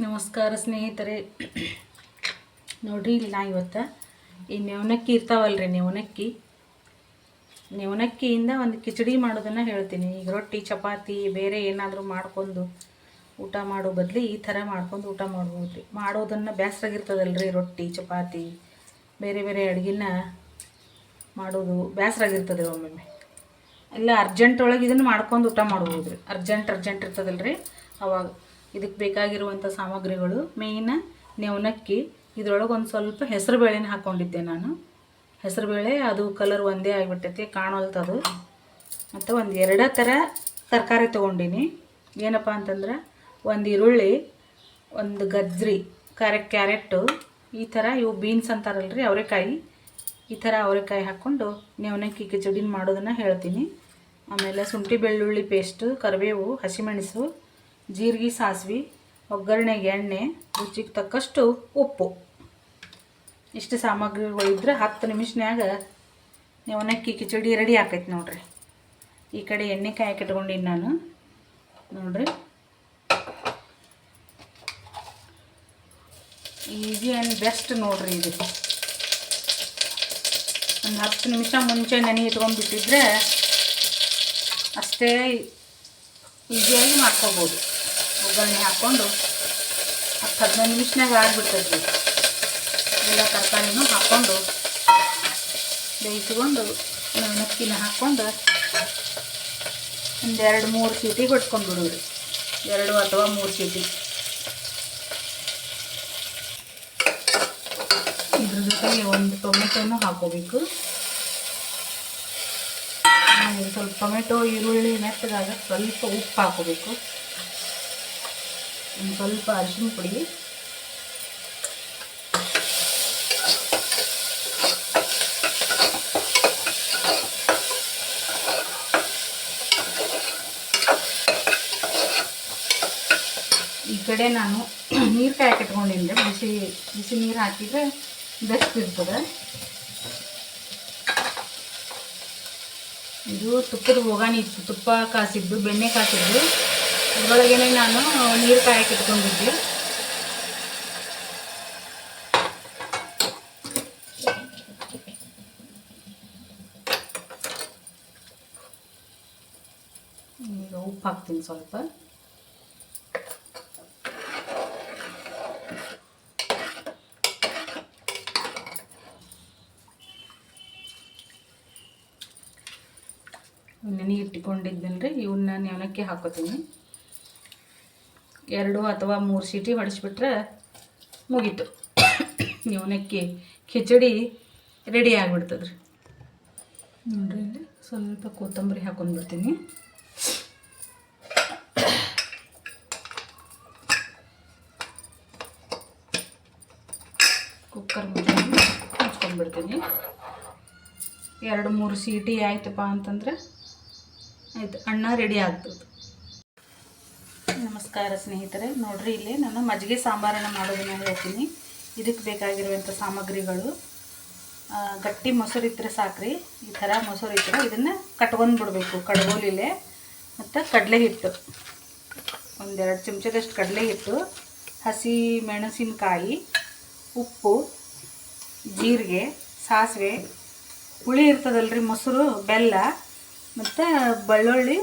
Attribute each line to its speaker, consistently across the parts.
Speaker 1: ನಮಸ್ಕಾರ ಸ್ನೇಹಿತರೆ. ನೋಡ್ರಿ, ಇಲ್ಲಿ ನಾ ಇವತ್ತು ಈ ನೆವನಕ್ಕಿ ಇರ್ತಾವಲ್ರಿ ನೆವನಕ್ಕಿ ನೆವನಕ್ಕಿಯಿಂದ ಒಂದು ಕಿಚಡಿ ಮಾಡೋದನ್ನು ಹೇಳ್ತೀನಿ. ಈಗ ರೊಟ್ಟಿ, ಚಪಾತಿ, ಬೇರೆ ಏನಾದರೂ ಮಾಡ್ಕೊಂಡು ಊಟ ಮಾಡೋ ಬದಲು ಈ ಥರ ಮಾಡ್ಕೊಂಡು ಊಟ ಮಾಡ್ಬೋದು. ರೀ ಮಾಡೋದನ್ನು ಬೇಸರಾಗಿರ್ತದಲ್ರಿ ರೊಟ್ಟಿ, ಚಪಾತಿ, ಬೇರೆ ಬೇರೆ ಅಡುಗೆನ ಮಾಡೋದು ಬೇಸರಾಗಿರ್ತದೆ ಒಮ್ಮೊಮ್ಮೆ. ಎಲ್ಲ ಅರ್ಜೆಂಟ್ ಒಳಗೆ ಇದನ್ನು ಮಾಡ್ಕೊಂಡು ಊಟ ಮಾಡ್ಬೋದು ರೀ ಅರ್ಜೆಂಟ್ ಅರ್ಜೆಂಟ್ ಇರ್ತದಲ್ರಿ. ಅವಾಗ ಇದಕ್ಕೆ ಬೇಕಾಗಿರುವಂಥ ಸಾಮಗ್ರಿಗಳು ಮೇಯ್ನ ನೆವನಕ್ಕಿ. ಇದರೊಳಗೆ ಒಂದು ಸ್ವಲ್ಪ ಹೆಸರು ಬೇಳೆನ ಹಾಕ್ಕೊಂಡಿದ್ದೆ ನಾನು. ಹೆಸರುಬೇಳೆ ಅದು ಕಲರ್ ಒಂದೇ ಆಗಿಬಿಟ್ಟೈತಿ ಕಾಣೋಲ್ತದು ಮತ್ತು ಒಂದು ಎರಡೇ ಥರ ತರಕಾರಿ ತೊಗೊಂಡಿನಿ. ಏನಪ್ಪ ಅಂತಂದ್ರೆ, ಒಂದು ಈರುಳ್ಳಿ, ಒಂದು ಗಜ್ರಿ ಕ್ಯಾರೆ ಕ್ಯಾರೆಟು ಈ ಥರ ಇವು ಬೀನ್ಸ್ ಅಂತಾರಲ್ರಿ ಅವರೆಕಾಯಿ. ಈ ಥರ ಅವರೆಕಾಯಿ ಹಾಕ್ಕೊಂಡು ನೆವನಕ್ಕಿ ಕಿಚಡಿನ ಮಾಡೋದನ್ನು ಹೇಳ್ತೀನಿ. ಆಮೇಲೆ ಶುಂಠಿ ಬೆಳ್ಳುಳ್ಳಿ ಪೇಸ್ಟು ಕರಿಬೇವು, ಹಸಿಮೆಣಸು ಜೀರಿಗೆ, ಸಾಸಿವೆ, ಒಗ್ಗರಣೆಗೆ ಎಣ್ಣೆ, ರುಚಿಗೆ ತಕ್ಕಷ್ಟು ಉಪ್ಪು. ಇಷ್ಟು ಸಾಮಗ್ರಿಗಳು ಇದ್ರೆ ಹತ್ತು ನಿಮಿಷನ್ಯಾಗ ನೆವನಕ್ಕಿ ಕಿಚಡಿ ರೆಡಿ ಆಕೈತಿ ನೋಡ್ರಿ. ಈ ಕಡೆ ಎಣ್ಣೆ ಕಾಯಕ್ಕೆ ಇಟ್ಕೊಂಡಿನಿ ನಾನು. ನೋಡ್ರಿ. ಈಸಿ ಆ್ಯಂಡ್ ಬೆಸ್ಟ್ ನೋಡ್ರಿ ಇದು. ಒಂದು ಹತ್ತು ನಿಮಿಷ ಮುಂಚೆ ನೆನೆ ಇಟ್ಕೊಂಡ್ಬಿಟ್ಟಿದ್ರೆ ಅಷ್ಟೇ ಈಸಿಯಾಗಿ ಮಾಡ್ಕೋಬೋದು. ಒಗ್ಗರಣೆ ಹಾಕ್ಕೊಂಡು ಹತ್ತು ಹದಿನೈದು ನಿಮಿಷನಾಗ ಆಗಿಬಿಡ್ತದೆ ಎಲ್ಲ ತರಕಾರಿನೂ ಹಾಕ್ಕೊಂಡು ಬೇಯಿಸ್ಕೊಂಡು ನಕ್ಕಿನ ಹಾಕ್ಕೊಂಡು ಒಂದು ಎರಡು ಮೂರು ಸೀಟಿ ಬಿಡೋದು. ಎರಡು ಅಥವಾ ಮೂರು ಸೀಟಿ. ಇದ್ರ ಜೊತೆಗೆ ಒಂದು ಟೊಮೆಟೊನೂ ಹಾಕೋಬೇಕು ಸ್ವಲ್ಪ ಟೊಮೆಟೊ, ಈರುಳ್ಳಿ ಮೆತ್ತಗಾಗ ಸ್ವಲ್ಪ ಉಪ್ಪು ಹಾಕೋಬೇಕು ಒಂದು ಸ್ವಲ್ಪ ಅರಿಶಿನ ಪುಡಿ. ಈ ಕಡೆ ನಾನು ನೀರು ಕಾಯಕ್ಕೆ ಇಟ್ಕೊಂಡಿದ್ದೆ ಬಿಸಿ ಬಿಸಿ ನೀರು ಹಾಕಿದರೆ ಬೆಸ್ಟ್ ಇರ್ತದೆ. ಇದು ತುಪ್ಪದ ಹೋಗಾಣಿ ಇತ್ತು ತುಪ್ಪ ಕಾಸಿದ್ದು, ಬೆಣ್ಣೆ ಕಾಸಿದ್ದು. ಅದರೊಳಗೇನೆ ನಾನು ನೀರು ಕಾಯಕ್ಕೆ ಇಟ್ಕೊಂಡಿದ್ದೆ. ಈಗ ಉಪ್ಪು ಹಾಕ್ತೀನಿ ಸ್ವಲ್ಪ. ನೆನೆ ಇಟ್ಕೊಂಡಿದ್ದನ್ರಿ ಇವನ್ನ ನೆವನಕ್ಕೆ ಹಾಕೋತೀನಿ. ಎರಡು ಅಥವಾ ಮೂರು ಸೀಟಿ ಹೊಡಿಸ್ಬಿಟ್ರೆ ಮುಗೀತು. ನೆವನಕ್ಕಿ ಖಿಚಡಿ ರೆಡಿ ಆಗಿಬಿಡ್ತದ್ರಿ. ನೋಡ್ರಿ ಇಲ್ಲಿ ಸ್ವಲ್ಪ ಕೊತ್ತಂಬರಿ ಹಾಕೊಂಡ್ಬಿಡ್ತೀನಿ. ಕುಕ್ಕರ್ ಮುಚ್ಚಿ ಮುಚ್ಕೊಂಡ್ಬಿಡ್ತೀನಿ. ಎರಡು ಮೂರು ಸೀಟಿ ಆಯ್ತಪ್ಪ ಅಂತಂದ್ರೆ ಆಯ್ತು, ಅನ್ನ ರೆಡಿ ಆಗ್ತದೆ. ನಮಸ್ಕಾರ ಸ್ನೇಹಿತರೆ. ನೋಡ್ರಿ, ಇಲ್ಲಿ ನಾನು ಮಜ್ಜಿಗೆ ಸಾಂಬಾರನ್ನು ಮಾಡೋದನ್ನ ಹೇಳ್ತೀನಿ. ಇದಕ್ಕೆ ಬೇಕಾಗಿರುವಂಥ ಸಾಮಗ್ರಿಗಳು ಗಟ್ಟಿ ಮೊಸರು ಇದ್ರೆ ಸಾಕ್ರಿ. ಈ ಥರ ಮೊಸರು ಇದ್ರೆ ಇದನ್ನು ಕಟ್ಕೊಂಡು ಬಿಡಬೇಕು. ಕಡ್ಗೋಲಿಲೆ ಮತ್ತು ಕಡಲೆ ಹಿಟ್ಟು ಒಂದೆರಡು ಚಮಚದಷ್ಟು ಕಡಲೆ ಹಿಟ್ಟು ಹಸಿ ಮೆಣಸಿನಕಾಯಿ, ಉಪ್ಪು, ಜೀರಿಗೆ, ಸಾಸಿವೆ, ಹುಳಿ ಇರ್ತದಲ್ರಿ ಮೊಸರು, ಬೆಲ್ಲ, ಮತ್ತು ಬೆಳ್ಳುಳ್ಳಿ,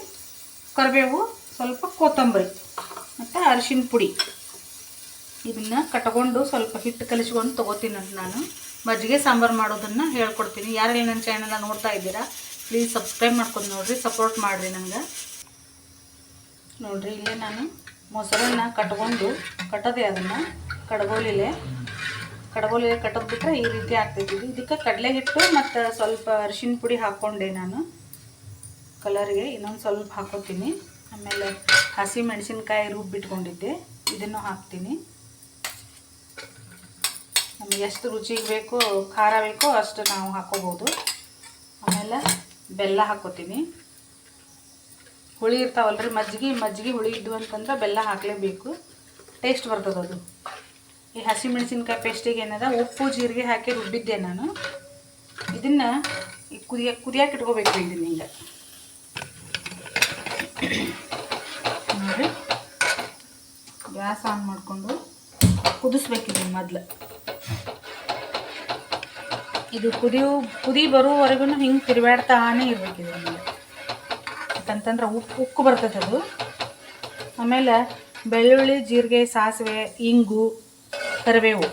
Speaker 1: ಕರಿಬೇವು, ಸ್ವಲ್ಪ ಕೊತ್ತಂಬರಿ. ಮತ್ತು ಅರಿಶಿನ ಪುಡಿ. ಇದನ್ನು ಕಟ್ಕೊಂಡು ಸ್ವಲ್ಪ ಹಿಟ್ಟು ಕಲಿಸ್ಕೊಂಡು ತೊಗೋತೀನಿ ಅಂತ ನಾನು. ಮಜ್ಜಿಗೆ ಸಾಂಬಾರು ಮಾಡೋದನ್ನು ಹೇಳ್ಕೊಡ್ತೀನಿ. ಯಾರೆಲ್ಲ ನನ್ನ ಚಾನಲ್ನ ನೋಡ್ತಾ ಇದ್ದೀರಾ ಪ್ಲೀಸ್ ಸಬ್ಸ್ಕ್ರೈಬ್ ಮಾಡ್ಕೊಂಡು ನೋಡಿರಿ ಸಪೋರ್ಟ್ ಮಾಡಿರಿ ನನಗೆ. ನೋಡಿರಿ, ಇಲ್ಲೇ ನಾನು ಮೊಸರನ್ನ ಕಟ್ಕೊಂಡು ಕಟ್ಟೋದೆ ಅದನ್ನು. ಕಡಗೋಲಿಲೆ ಕಡಗೋಲಿಲೆ ಕಟ್ಟೋದ್ಬಿಟ್ರೆ ಈ ರೀತಿ ಆಗ್ತೈತಿ. ಇದಕ್ಕೆ ಕಡಲೆ ಹಿಟ್ಟು ಮತ್ತು ಸ್ವಲ್ಪ ಅರಿಶಿನ ಪುಡಿ ಹಾಕ್ಕೊಂಡೆ ನಾನು. ಕಲರ್ಗೆ ಇನ್ನೊಂದು ಸ್ವಲ್ಪ ಹಾಕೋತೀನಿ. ಆಮೇಲೆ ಹಸಿ ಮೆಣಸಿನ್ಕಾಯಿ ರುಬ್ಬಿಟ್ಕೊಂಡಿದ್ದೆ ಇದನ್ನು ಹಾಕ್ತೀನಿ. ನಮಗೆ ಎಷ್ಟು ರುಚಿಗೆ ಬೇಕೋ, ಖಾರ ಬೇಕೋ ಅಷ್ಟು ನಾವು ಹಾಕೋಬೋದು. ಆಮೇಲೆ ಬೆಲ್ಲ ಹಾಕೋತೀನಿ. ಹುಳಿ ಇರ್ತಾವಲ್ರಿ, ಮಜ್ಜಿಗೆ ಮಜ್ಜಿಗೆ ಹುಳಿ ಇದ್ದು ಅಂತಂದ್ರೆ ಬೆಲ್ಲ ಹಾಕಲೇಬೇಕು. ಟೇಸ್ಟ್ ಬರ್ತದೆ ಅದು. ಈ ಹಸಿ ಮೆಣಸಿನ್ಕಾಯಿ ಪೇಸ್ಟಿಗೆ ಏನದ, ಉಪ್ಪು, ಜೀರಿಗೆ ಹಾಕಿ ರುಬ್ಬಿದ್ದೆ ನಾನು. ಇದನ್ನು ಕುದಿಯ ಕುದಿಯಕ್ಕೆ ಇಟ್ಕೋಬೇಕು ಇದನ್ನ ಹಿಂಗೆ. ನೋಡಿ. ಗ್ಯಾಸ್ ಆನ್ ಮಾಡಿಕೊಂಡು ಕುದಿಸ್ಬೇಕಿದೆ ಮೊದಲು. ಇದು ಕುದಿಯು, ಕುದಿ ಬರೋವರೆಗೂ ಹಿಂಗೆ ತಿರುಗಾಡ್ತಾನೆ ಇರಬೇಕಿದೆ ಮೇಲೆ ಯಾಕಂತಂದ್ರೆ ಉಪ್ಪು, ಉಕ್ಕು ಬರ್ತದೆ ಅದು. ಆಮೇಲೆ ಬೆಳ್ಳುಳ್ಳಿ, ಜೀರಿಗೆ, ಸಾಸಿವೆ, ಇಂಗು, ಕರಿಬೇವು,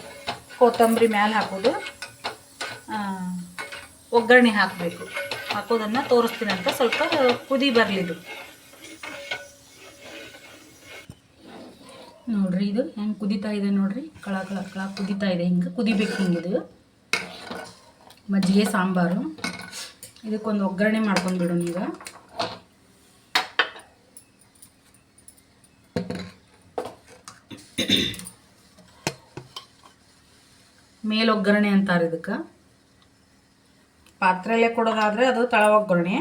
Speaker 1: ಕೊತ್ತಂಬರಿ ಮ್ಯಾಲೆ ಹಾಕೋದು. ಒಗ್ಗರಣೆ ಹಾಕಬೇಕು. ಹಾಕೋದನ್ನು ತೋರಿಸ್ತೀನಿ ಅಂತ ಸ್ವಲ್ಪ ಕುದಿ ಬರಲಿದು. ನೋಡ್ರಿ ಇದು ಹೆಂಗೆ ಕುದೀತಾ ಇದೆ ನೋಡ್ರಿ. ಕಳ ಕಳ ಕಳ ಕುದೀತಾ ಇದೆ. ಹಿಂಗೆ ಕುದಿಬೇಕು ಹಿಂಗಿದು ಮಜ್ಜಿಗೆ, ಸಾಂಬಾರು. ಇದಕ್ಕೊಂದು ಒಗ್ಗರಣೆ ಮಾಡ್ಕೊಂಡು ಬಿಡೋಣ ಈಗ. ಮೇಲ್ ಒಗ್ಗರಣೆ ಅಂತಾರೆ ಇದಕ್ಕೆ. ಪಾತ್ರೆಯಲ್ಲೇ ಕೊಡೋದಾದ್ರೆ ಅದು ತಳ ಒಗ್ಗರಣೆ.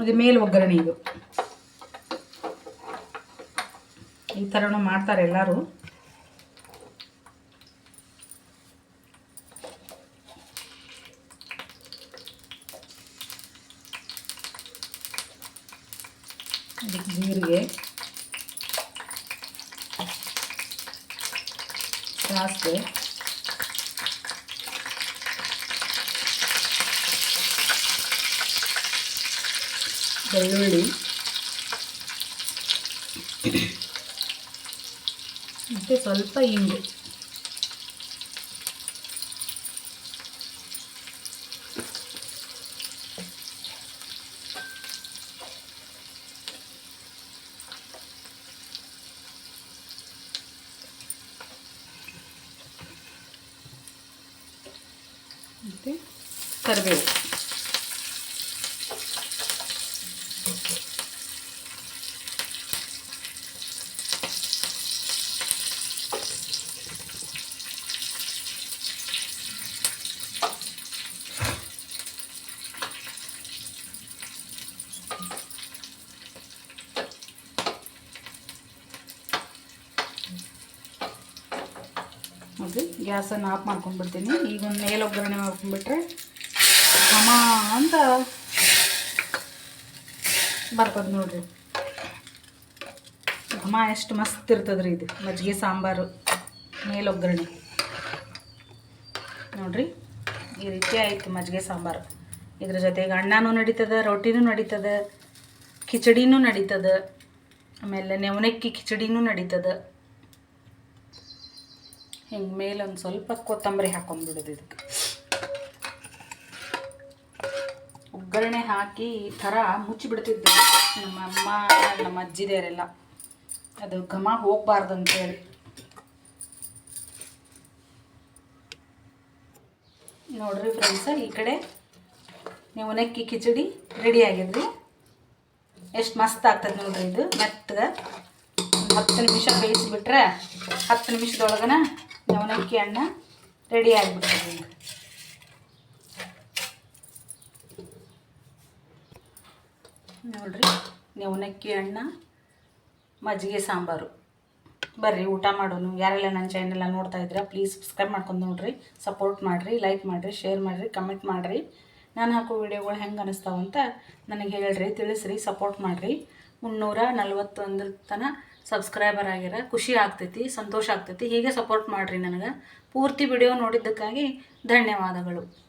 Speaker 1: ಅದು ಮೇಲ್ ಒಗ್ಗರಣೆ ಇದು. ಈ ಥರನೂ ಮಾಡ್ತಾರೆ ಎಲ್ಲರೂ. ಅದಕ್ಕೆ ಜೀರಿಗೆ ಸಾಸಿವೆ ಬೆಳ್ಳುಳ್ಳಿ ಮತ್ತು ಸ್ವಲ್ಪ ಇಂಗು ಮತ್ತು ಕರಿಬೇವು ನೋಡಿರಿ ಗ್ಯಾಸನ್ನು ಆಫ್ ಮಾಡ್ಕೊಂಡ್ಬಿಡ್ತೀನಿ. ಈಗ ಒಂದು ಮೇಲೊಗ್ಗರಣೆ ಮಾಡ್ಕೊಂಡ್ಬಿಟ್ರೆ ಸಮ ಅಂತ ಬರ್ತದೆ ನೋಡಿರಿ. ಘಮ ಎಷ್ಟು ಮಸ್ತ್ ಇರ್ತದ್ರಿ ಇದು. ಮಜ್ಜಿಗೆ, ಸಾಂಬಾರು, ಮೇಲೊಗ್ಗರಣೆ. ನೋಡ್ರಿ, ಈ ರೀತಿ ಆಯಿತು ಮಜ್ಜಿಗೆ, ಸಾಂಬಾರು. ಇದ್ರ ಜೊತೆಗೆ ಅಣ್ಣನೂ ನಡೀತದೆ, ರೊಟ್ಟಿನೂ ನಡೀತದೆ, ಕಿಚಡಿನೂ ನಡೀತದೆ, ಆಮೇಲೆ ನೆವನಕ್ಕಿ ಕಿಚಡಿನೂ ನಡೀತದೆ. ಹಿಂಗೆ ಮೇಲೆ ಒಂದು ಸ್ವಲ್ಪ ಕೊತ್ತಂಬರಿ ಹಾಕೊಂಡ್ಬಿಡೋದು ಇದಕ್ಕೆ. ಒಗ್ಗರಣೆ ಹಾಕಿ ಈ ಥರ ಮುಚ್ಚಿಬಿಡ್ತಿದ್ದೆ. ನಮ್ಮ ಅಮ್ಮ, ನಮ್ಮ ಅಜ್ಜಿದೇರೆಲ್ಲ ಅದು ಘಮ ಹೋಗ್ಬಾರ್ದು ಅಂತೇಳಿ ನೋಡ್ರಿ ಫ್ರೆಂಡ್ಸ ಈ ಕಡೆ ನೀವು ನೆಕ್ಕಿ ಕಿಚಡಿ ರೆಡಿ ಆಗಿದ್ರಿ. ಎಷ್ಟು ಮಸ್ತ್ ಆಗ್ತದೆ ನೋಡ್ರಿ ಇದು. ಮೆತ್ತಗೆ ಹತ್ತು ನಿಮಿಷ ಬೇಯಿಸಿಬಿಟ್ರೆ ಹತ್ತು ನಿಮಿಷದೊಳಗನ ನವನಕ್ಕಿ ಅಣ್ಣ ರೆಡಿ ಆಗಿಬಿಡ್ತದೆ ಹಿಂಗೆ ನೋಡ್ರಿ ನೆವನಕ್ಕಿ ಅಣ್ಣ ಮಜ್ಜಿಗೆ ಸಾಂಬಾರು. ಬರ್ರಿ, ಊಟ ಮಾಡೋನು. ಯಾರೆಲ್ಲ ನನ್ನ ಚಾನೆಲ್ಲ ನೋಡ್ತಾ ಇದ್ದೀರಾ ಪ್ಲೀಸ್ ಸಬ್ಸ್ಕ್ರೈಬ್ ಮಾಡ್ಕೊಂಡು ನೋಡ್ರಿ. ಸಪೋರ್ಟ್ ಮಾಡಿರಿ ಲೈಕ್ ಮಾಡಿರಿ ಶೇರ್ ಮಾಡಿರಿ ಕಮೆಂಟ್ ಮಾಡಿರಿ. ನಾನು ಹಾಕೋ ವಿಡಿಯೋಗಳು ಹೆಂಗೆ ಅನಿಸ್ತಾವಂತ ನನಗೆ ಹೇಳ್ರಿ, ತಿಳಿಸ್ರಿ ಸಪೋರ್ಟ್ ಮಾಡಿರಿ. ಮುನ್ನೂರ ನಲ್ವತ್ತೊಂದು ತನ ಸಬ್ಸ್ಕ್ರೈಬರ್ ಆಗ್ಯಾರ ಖುಷಿ ಆಗ್ತೈತಿ ಸಂತೋಷ ಆಗ್ತೈತಿ. ಹೀಗೆ ಸಪೋರ್ಟ್ ಮಾಡಿರಿ ನನಗೆ. ಪೂರ್ತಿ ವಿಡಿಯೋ ನೋಡಿದ್ದಕ್ಕಾಗಿ ಧನ್ಯವಾದಗಳು.